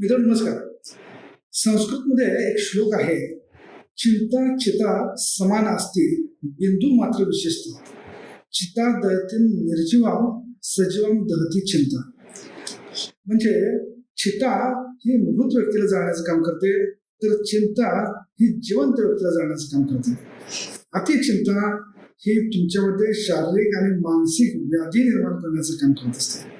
मित्रांनो नमस्कार. संस्कृतमध्ये एक श्लोक आहे चिंता चिता समान असते बिंदू मात्र विशेषता चिता दहती निर्जीवाम सजीवाम दहती चिंता. म्हणजे चिता ही मृत व्यक्तीला जाण्याचं काम करते तर चिंता ही जिवंत व्यक्तीला जाण्याचं काम करते. अति चिंता ही तुमच्यामध्ये शारीरिक आणि मानसिक व्याधी निर्माण करण्याचं काम करत असते.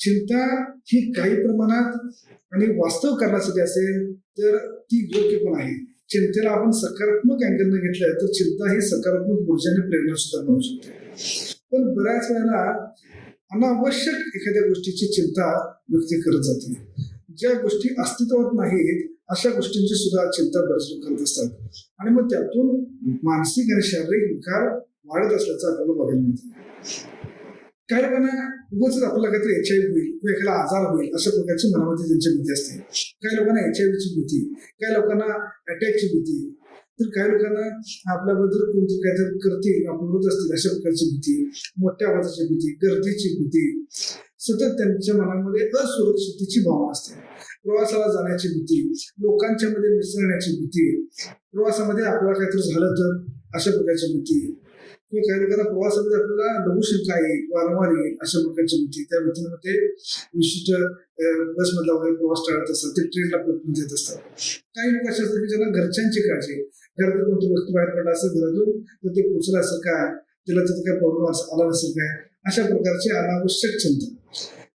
चिंता ही काही प्रमाणात आणि वास्तव करण्यासाठी असेल तर ती योग्य पण आहे. चिंतेला आपण सकारात्मक अँगलने घेतलं तर चिंता ही सकारात्मक ऊर्जाने प्रेरणा सुद्धा बनू शकते. पण बऱ्याच वेळेला अनावश्यक एखाद्या गोष्टीची चिंता व्यक्ती करत जाते. ज्या गोष्टी अस्तित्वात नाहीत अशा गोष्टींची सुद्धा चिंता बरेच लोक करत असतात. आणि मग त्यातून मानसिक आणि शारीरिक विकार वाढत असल्याचं आपल्याला बघायला मिळतं. काही लोकांना उगाच आपल्याला काहीतरी एच आय होईल किंवा एखादा आजार होईल अशा प्रकारची मनामध्ये त्यांची भीती असते. काही लोकांना एच आय व्हीची भीती काही लोकांना अटॅकची भीती तर काही लोकांना आपल्याबद्दल कोणतं काहीतरी करतील आपण होत असतील अशा प्रकारची भीती मोठ्या आवाजाची भीती गर्दीची भीती सतत त्यांच्या मनामध्ये असुरक्षिततेची भावना असते. प्रवासाला जाण्याची भीती लोकांच्या मध्ये मिसळण्याची भीती प्रवासामध्ये आपल्याला काहीतरी झालं तर अशा प्रकारची भीती. किंवा काही लोकांना प्रवासामध्ये आपल्याला लघुशंका येईल वारंवार येईल अशा प्रकारची भीती त्या भीतीमध्ये विशिष्ट बस मधला वगैरे प्रवास टाळत असतात ते ट्रेनला परतून देत असतात. काही लोक असे असतात की ज्यांना घरच्यांची काळजी घरात कोणती वस्तू बाहेर पडला असेल घरातून तर ते पोचलं असेल काय त्याला तिथे काय प्रॉब्लेम आला नसेल काय अशा प्रकारची अनावश्यक चिंता.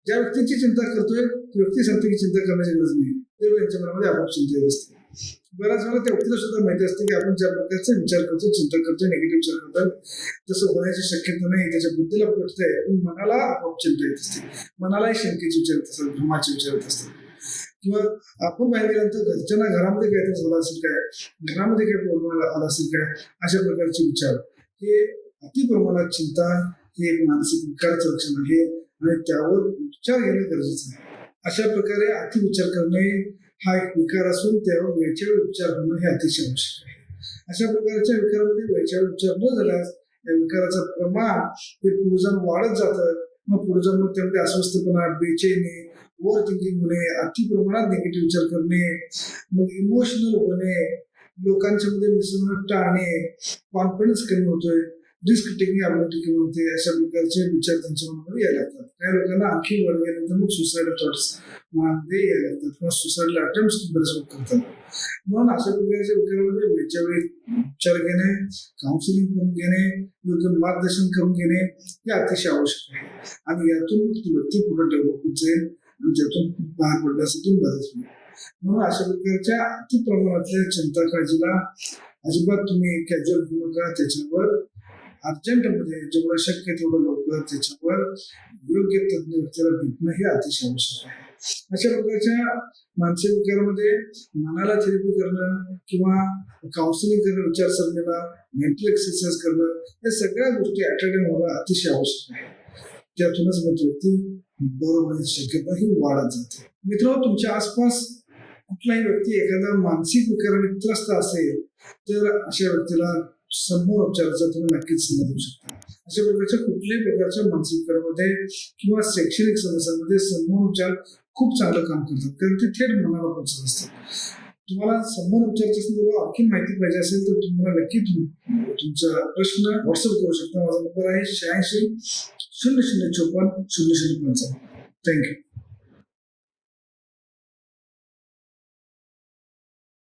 ज्या व्यक्तीची चिंता करतोय ती व्यक्ती सांगते की चिंता करण्याची गरज नाही. ते त्यांच्या मनामध्ये आपोआप चिंता असते बऱ्याच वेळा व्यक्तीला सुद्धा माहिती असते की आपण ज्या प्रकारचा विचार करतो चिंता करतोय निगेटिव्ह विचार करतो तसं होण्याची शक्यता नाही त्याच्या बुद्धीला पटतंय पण मनाला आपोआप चिंता येत असते. मनालाही शंकेचे विचार येत असतात भ्रमाचे विचार येत असतात. किंवा आपण बाहेर गेल्यानंतर घरच्यांना घरामध्ये काहीतरी झालं असेल काय? घरामध्ये काय प्रॉब्लेम आला असेल काय? अशा प्रकारचे विचार. हे अति प्रमाणात चिंता हे एक मानसिक विकाराचं लक्षण आहे आणि त्यावर उपचार घेणं गरजेचं आहे. अशा प्रकारे अति विचार करणे हा एक विकार असून त्यावर वेळच्या उपचार होणं हे अतिशय आवश्यक आहे. अशा प्रकारच्या विकारामध्ये वेळच्या उपचार न झाल्यास या विकाराचं प्रमाण हे पुढे वाढत जातं. मग पुढे मग त्यामध्ये अस्वस्थपणा बेचैनी ओव्हर थिंकिंग होणे अति प्रमाणात निगेटिव्ह विचार करणे मग इमोशनल होणे लोकांच्या मध्ये मिसळणं टाळणे कॉन्फिडन्स कमी होतोय. रिस्क टेकिंग ॲबिलिटी होते अशा प्रकारचे विचार त्यांच्या मनामध्ये यायला लागतात. काही लोकांना आणखी वर गेल्यानंतर मग सुसाईड थॉट्स मनामध्ये यायला लागतात किंवा सुसाईडला अटेम्प्ट बरेच लोक करतात. म्हणून अशा प्रकारच्या विकारामध्ये वेळच्या वेळी उपचार घेणे काउन्सिलिंग करून घेणे योग्य मार्गदर्शन करून घेणे हे अतिशय आवश्यक आहे. आणि यातून ती व्यक्ती पुढे डेव्हलप होत जाईल आणि त्यातून बाहेर पडण्यासाठी मदत होईल. म्हणून अशा प्रकारच्या अति प्रमाणातल्या चिंता काळजीला अजिबात तुम्ही कॅज्युअल घेऊ नका. त्याच्यावर अर्जंटमध्ये म्हणजे जेवढं शक्य तेवढं लवकर त्याच्यावर योग्य तज्ञ व्यक्तीला भेटणं हे अतिशय आवश्यक आहे. अशा प्रकारच्या मानसिक विकारामध्ये मनाला थेरपी करणं किंवा काउन्सिलिंग करणं विचारसरणीला मेंटल एक्सरसाइज करणं या सगळ्या गोष्टी अटेंड होणं अतिशय आवश्यक आहे. त्यातूनच मग व्यक्ती बरोबर शक्यता ही वाढत जाते. मित्र तुमच्या आसपास कुठलाही व्यक्ती एखादा मानसिक विकाराने त्रस्त असेल तर अशा व्यक्तीला समोर उपचाराचा तुम्ही नक्कीच सल्ला देऊ शकता. अशा प्रकारच्या कुठल्याही प्रकारच्या मानसिक विकारामध्ये किंवा शैक्षणिक समस्यांमध्ये समोर उपचार खूप चांगलं काम करतात. कारण ते थेट मनाला पोचत असतात. तुम्हाला समोर उपचारच्या संदर्भात आणखी माहिती पाहिजे असेल तर तुम्हाला नक्की तुमचा प्रश्न व्हॉट्सअप करू शकता. माझा नंबर आहे शहाऐंशी शून्य शून्य चोपन्न शून्य शून्य पंचावन्न. थँक्यू